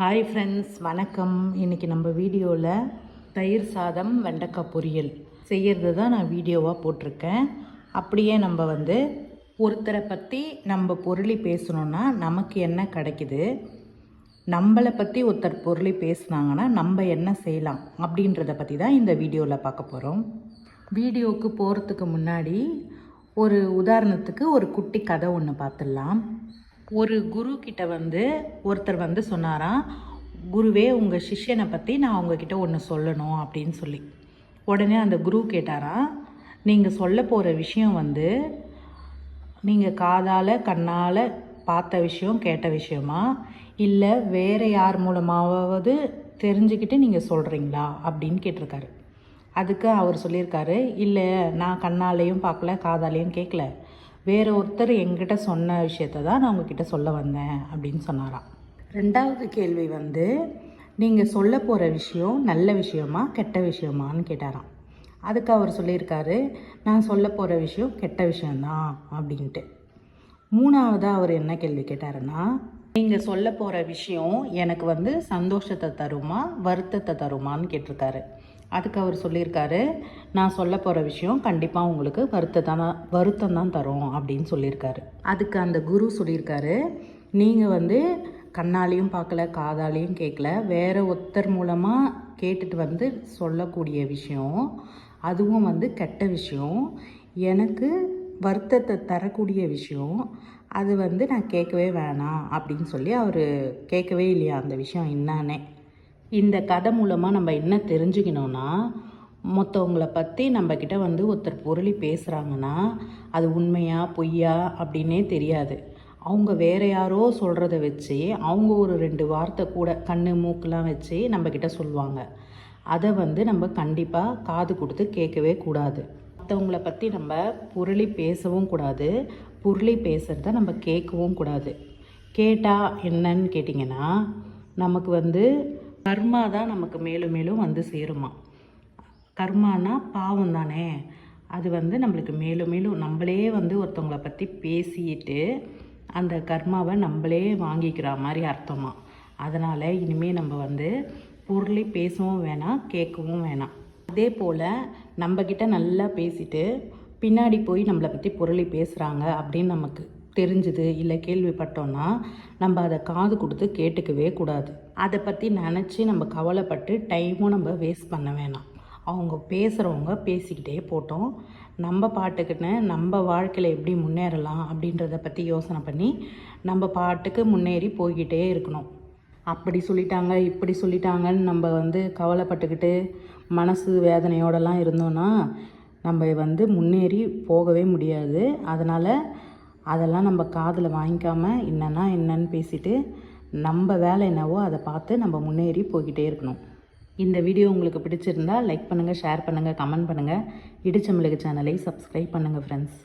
Hi friends வணக்கம். இன்றைக்கி நம்ம வீடியோவில் தயிர் சாதம் வெண்டைக்காய் பொரியல். செய்கிறது தான் நான் வீடியோவாக போட்டிருக்கேன். அப்படியே நம்ம வந்து ஒருத்தரை பற்றி நம்ம பொருளி பேசணுன்னா நமக்கு என்ன கிடைக்குது? நம்மளை பற்றி ஒருத்தர் பொருளி பேசுனாங்கன்னா நம்ம என்ன செய்யலாம் அப்படின்றத பற்றி தான் இந்த வீடியோவில் பார்க்க போகிறோம் வீடியோவுக்கு போகிறதுக்கு முன்னாடி ஒரு உதாரணத்துக்கு ஒரு குட்டி கதை ஒன்று பார்த்துடலாம். ஒரு குரு கிட்ட வந்து ஒருத்தர் வந்து சொன்னாராம் குருவே உங்கள் சிஷ்யனை பற்றி நான் உங்ககிட்ட ஒன்று சொல்லணும் அப்படின்னு சொல்லி. உடனே அந்த குரு கேட்டாராம் நீங்கள் சொல்ல போகிற விஷயம் வந்து நீங்கள் காதால் கண்ணால் பார்த்த விஷயம் கேட்ட விஷயமா? இல்லை வேறு யார் மூலமாவது தெரிஞ்சுக்கிட்டு நீங்கள் சொல்கிறீங்களா அப்படின்னு கேட்டிருக்காரு. அதுக்கு அவர் சொல்லியிருக்காரு இல்லை நான் கண்ணாலேயும் பார்க்கல காதாலேயும் கேட்கல வேற ஒருத்தர் எங்கிட்ட சொன்ன விஷயத்த தான் நான் உங்ககிட்ட சொல்ல வந்தேன் அப்படின்னு சொன்னாராம். ரெண்டாவது கேள்வி வந்து நீங்கள் சொல்ல போகிற விஷயம் நல்ல விஷயமா கெட்ட விஷயமான்னு கேட்டாராம். அதுக்கு அவர் சொல்லியிருக்காரு நான் சொல்ல போகிற விஷயம் கெட்ட விஷயம்தான் அப்படின்ட்டு. மூணாவதாக அவர் என்ன கேள்வி கேட்டாருன்னா நீங்கள் சொல்ல போகிற விஷயம் எனக்கு வந்து சந்தோஷத்தை தருமா வருத்தத்தை தருமான்னு கேட்டிருக்காரு. அதுக்கு அவர் சொல்லியிருக்காரு நான் சொல்ல போகிற விஷயம் கண்டிப்பாக உங்களுக்கு வருத்தம் தான் வருத்தம் தான் தரும் அப்படின்னு சொல்லியிருக்காரு. அதுக்கு அந்த குரு சொல்லியிருக்காரு நீங்கள் வந்து கண்ணாலையும் பார்க்கல காதாலையும் கேட்கல வேற ஒருத்தர் மூலமாக கேட்டுட்டு வந்து சொல்லக்கூடிய விஷயம் அதுவும் வந்து கெட்ட விஷயம் எனக்கு வருத்தத்தை தரக்கூடிய விஷயம் அது வந்து நான் கேட்கவே வேணாம் அப்படின்னு சொல்லி அவர் கேட்கவே இல்லையா அந்த விஷயம் என்னன்னே. இந்த கதை மூலமாக நம்ம என்ன தெரிஞ்சுக்கணும்னா மற்றவங்கள பற்றி நம்மக்கிட்ட வந்து ஒருத்தர் பொருளி பேசுகிறாங்கன்னா அது உண்மையா பொய்யா அப்படின்னே தெரியாது. அவங்க வேற யாரோ சொல்கிறத வச்சு அவங்க ஒரு ரெண்டு வார்த்தை கூட கண்ணு மூக்கெலாம் வச்சு நம்மக்கிட்ட சொல்லுவாங்க. அதை வந்து நம்ம கண்டிப்பாக காது கொடுத்து கேட்கவே கூடாது. மற்றவங்கள பற்றி நம்ம பொருளி பேசவும் கூடாது. பொருளி பேசுகிறத நம்ம கேட்கவும் கூடாது. கேட்டால் என்னன்னு கேட்டிங்கன்னா நமக்கு வந்து கர்மா தான் நமக்கு மேலும் மேலும் வந்து சேருமா. கர்மானா பாவம் தானே. அது வந்து நம்மளுக்கு மேலும் மேலும் நம்மளே வந்து ஒருத்தவங்களை பற்றி பேசிட்டு அந்த கர்மாவை நம்மளே வாங்கிக்கிற மாதிரி அர்த்தமாக அதனால் இனிமேல் நம்ம வந்து பொருளை பேசவும் வேணாம் கேட்கவும் வேணாம். அதே போல் நம்மக்கிட்ட நல்லா பேசிட்டு பின்னாடி போய் நம்மளை பற்றி பொருளை பேசுகிறாங்க அப்படின்னு நமக்கு தெரிஞ்சுது இல்லை கேள்விப்பட்டோன்னா நம்ம அதை காது கொடுத்து கேட்டுக்கவே கூடாது. அதை பற்றி நினச்சி நம்ம கவலைப்பட்டு டைமும் நம்ம வேஸ்ட் பண்ண வேணாம். அவங்க பேசுகிறவங்க பேசிக்கிட்டே போட்டோம். நம்ம பாட்டுக்குன்னு நம்ம வாழ்க்கையில் எப்படி முன்னேறலாம் அப்படின்றத பற்றி யோசனை பண்ணி நம்ம பாட்டுக்கு முன்னேறி போய்கிட்டே இருக்கணும். அப்படி சொல்லிட்டாங்க இப்படி சொல்லிட்டாங்கன்னு நம்ம வந்து கவலைப்பட்டுக்கிட்டு மனசு வேதனையோடலாம் இருந்தோன்னா நம்ம வந்து முன்னேறி போகவே முடியாது. அதனால் அதெல்லாம் நம்ம காதில் வாங்கிக்காமல் என்னென்னா என்னன்னு பேசிட்டு நம்ம வேலை என்னவோ அதை பார்த்து நம்ம முன்னேறி போய்கிட்டே இருக்கணும். இந்த வீடியோ உங்களுக்கு பிடிச்சிருந்தா லைக் பண்ணுங்கள் ஷேர் பண்ணுங்கள் கமெண்ட் பண்ணுங்கள் இடிச்சமிழகு சேனலை சப்ஸ்கிரைப் பண்ணுங்கள் ஃப்ரெண்ட்ஸ்